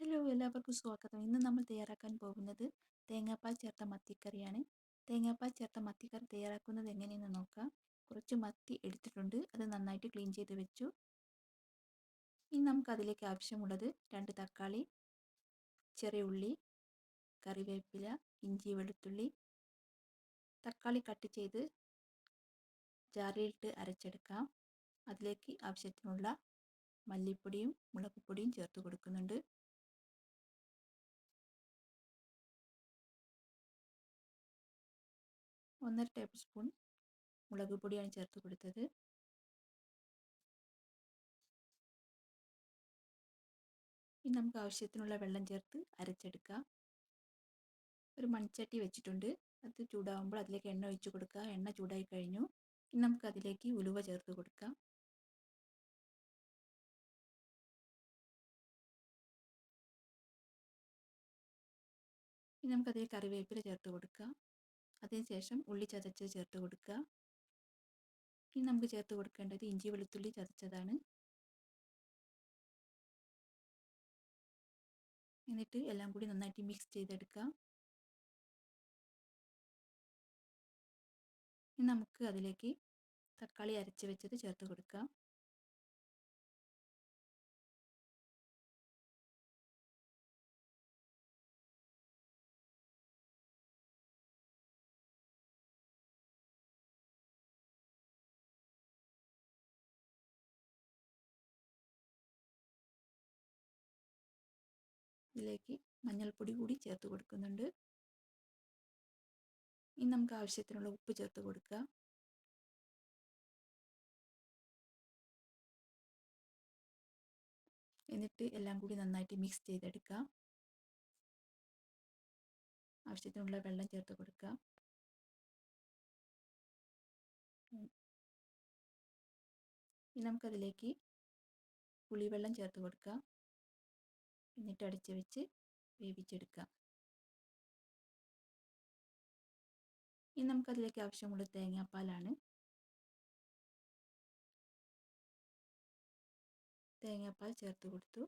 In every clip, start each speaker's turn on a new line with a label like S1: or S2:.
S1: Hello എല്ലാവർക്കും സ്വാഗതം. ഇന്ന് നമ്മൾ തയ്യാറാക്കാൻ പോകുന്നത് തേങ്ങാപ്പാൽ ചേർത്ത മത്തിക്കറിയാണ്. തേങ്ങാപ്പാൽ ചേർത്ത മത്തിക്കറി തയ്യാറാക്കുന്നത് എങ്ങനെയെന്ന് നോക്കാം. കുറച്ച് മത്തി എടുത്തിട്ടുണ്ട്. അത് നന്നായിട്ട് ക്ലീൻ ചെയ്ത് വെച്ചു. ഇനി നമുക്ക് അതിലേക്ക് ആവശ്യമുള്ളത് രണ്ട് തക്കാളി ചെറിയ ഉള്ളി കറിവേപ്പില ഇഞ്ചി വെളുത്തുള്ളി. തക്കാളി കട്ട് ചെയ്ത് ജാറിലിട്ട് അരച്ചെടുക്കാം. അതിലേക്ക് ആവശ്യത്തിനുള്ള മല്ലിപ്പൊടിയും മുളക് പൊടിയും ചേർത്ത് കൊടുക്കുന്നുണ്ട്. ഒന്നര ടേബിൾ സ്പൂൺ മുളക് പൊടിയാണ് ചേർത്ത് കൊടുത്തത്. ഇനി നമുക്ക് ആവശ്യത്തിനുള്ള വെള്ളം ചേർത്ത് അരച്ചെടുക്കാം. ഒരു മൺചട്ടി വെച്ചിട്ടുണ്ട്. അത് ചൂടാകുമ്പോൾ അതിലേക്ക് എണ്ണ ഒഴിച്ച് കൊടുക്കുക. എണ്ണ ചൂടായി കഴിഞ്ഞു. ഇനി നമുക്ക് അതിലേക്ക് ഉലുവ ചേർത്ത് കൊടുക്കാം. ഇനി നമുക്കതിലേക്ക് കറിവേപ്പില ചേർത്ത് കൊടുക്കാം. അതിനുശേഷം ഉള്ളി ചതച്ചത് ചേർത്ത് കൊടുക്കുക. ഇനി നമുക്ക് ചേർത്ത് കൊടുക്കേണ്ടത് ഇഞ്ചി വെളുത്തുള്ളി ചതച്ചതാണ്. എന്നിട്ട് എല്ലാം കൂടി നന്നായിട്ട് മിക്സ് ചെയ്തെടുക്കുക. ഇനി നമുക്ക് അതിലേക്ക് തക്കാളി അരച്ച് വെച്ചത് ചേർത്ത് കൊടുക്കാം ഇതിലേക്ക് മഞ്ഞൾപ്പൊടി കൂടി ചേർത്ത് കൊടുക്കുന്നുണ്ട്. ഇനി നമുക്ക് ആവശ്യത്തിനുള്ള ഉപ്പ് ചേർത്ത് കൊടുക്കുക എന്നിട്ട് എല്ലാം കൂടി നന്നായിട്ട് മിക്സ് ചെയ്തെടുക്കാം. ആവശ്യത്തിനുള്ള വെള്ളം ചേർത്ത് കൊടുക്കുക ഇനി നമുക്കതിലേക്ക് പുളിവെള്ളം ചേർത്ത് കൊടുക്കാം. എന്നിട്ട് അടച്ചു വെച്ച് വേവിച്ചെടുക്കാം ഇനി നമുക്കതിലേക്ക് ആവശ്യമുള്ള തേങ്ങാപ്പാലാണ്. തേങ്ങാപ്പാൽ ചേർത്ത് കൊടുത്തു.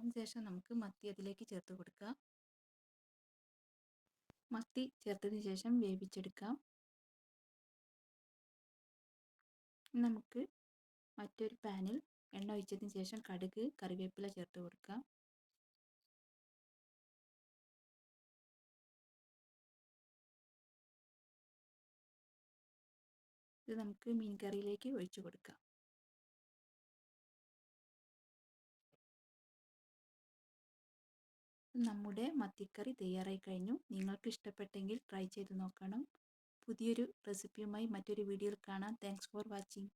S1: അതിനുശേഷം നമുക്ക് മത്തി അതിലേക്ക് ചേർത്ത് കൊടുക്കാം മത്തി ചേർത്തതിന് ശേഷം വേവിച്ചെടുക്കാം. നമുക്ക് മറ്റൊരു പാനിൽ എണ്ണ ഒഴിച്ചതിന് ശേഷം കടുക് കറിവേപ്പില ചേർത്ത് കൊടുക്കാം. ഇത് നമുക്ക് മീൻ കറിയിലേക്ക് ഒഴിച്ചു കൊടുക്കാം. നമ്മുടെ മത്തിക്കറി തയ്യാറായി കഴിഞ്ഞു. നിങ്ങൾക്ക് ഇഷ്ടപ്പെട്ടെങ്കിൽ ട്രൈ ചെയ്ത് നോക്കണം. പുതിയൊരു റെസിപ്പിയുമായി മറ്റൊരു വീഡിയോയിൽ കാണാം. Thanks for watching